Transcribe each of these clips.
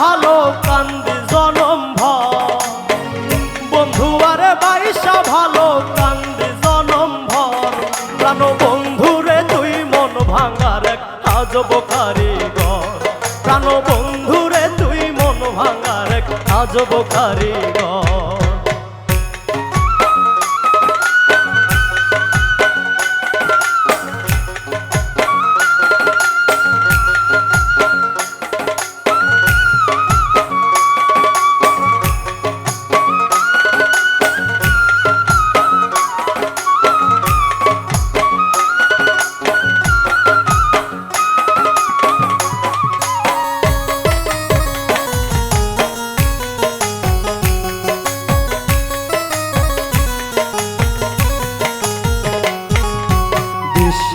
ভালো কান্দি জনম ভর। বন্ধু, আরে বাইশা ভালো কান্দি জনম ভর। প্রাণ বন্ধুরে তুই মন ভাঙার এক আজব কারিগর প্রাণ বন্ধুরে তুই মন ভাঙার এক আজব কারিগর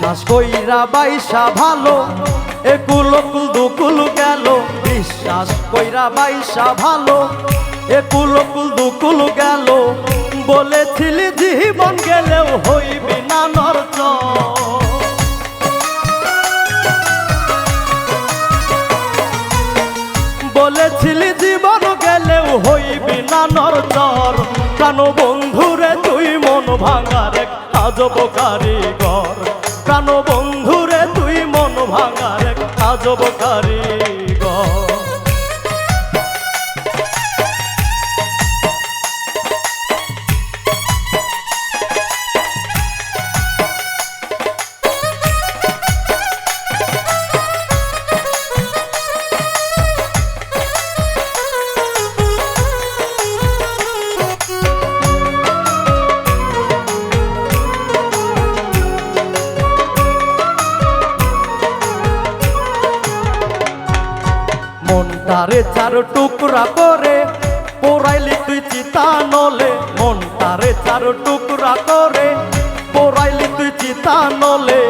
বিশ্বাস কইরা বাইসা ভালো। একুল কুল দুকুল গেল, বিশ্বাস কইরা বাইসা ভালো। একুল কুল দুকুল গেল, বলেছিলি জীবন গেলেও হইবি না নরচ বলেছিলি জীবন গেলেও হইবি না নরচর প্রাণ বন্ধুরে তুই মন ভাঙার এক আজব কারিগর প্রাণ বন্ধুরে তুই মন ভাঙার কাজ আজব মনটারে চার টুকরা করে, পোড়াইলি তুই চিতা নলে মনটারে চার টুকরা করে, পোড়াইলি তুই চিতা নলে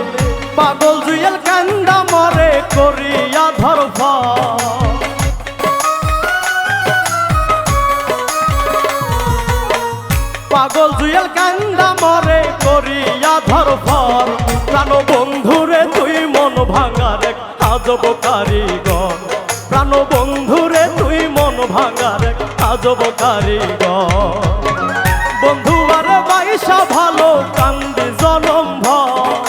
পাগল জুয়েল কান্দা মরে করিয়া ধরফ পাগল জুয়েল কান্দা মরে করিয়া ধরফর প্রাণ বন্ধুরে তুই মন ভাঙার আজব কারিগর। প্রাণ বন্ধুরে, তুই মন ভাঙার আজব কারিগর বন্ধু আরে বাইসা ভালো কান্দি জনম ভর।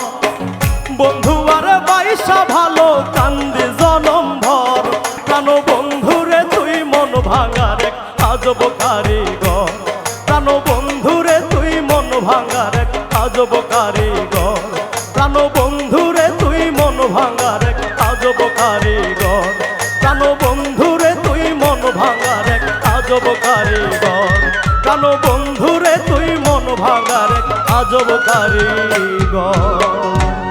বন্ধু আরে বাইসা ভালো কান্দি জনম ভর। প্রাণ বন্ধুরে, তুই মন ভাঙার আজব কারিগর প্রাণ বন্ধুরে, তুই মন ভাঙার আজব কারিগর প্রাণ বন্ধুরে, তুই মন ভাঙার আজব কারিগর প্রাণ বন্ধুরে, তুই মন ভাঙার এক আজব কারিগর। কানো বন্ধুরে, তুই মন ভাঙার এক আজব কারিগর।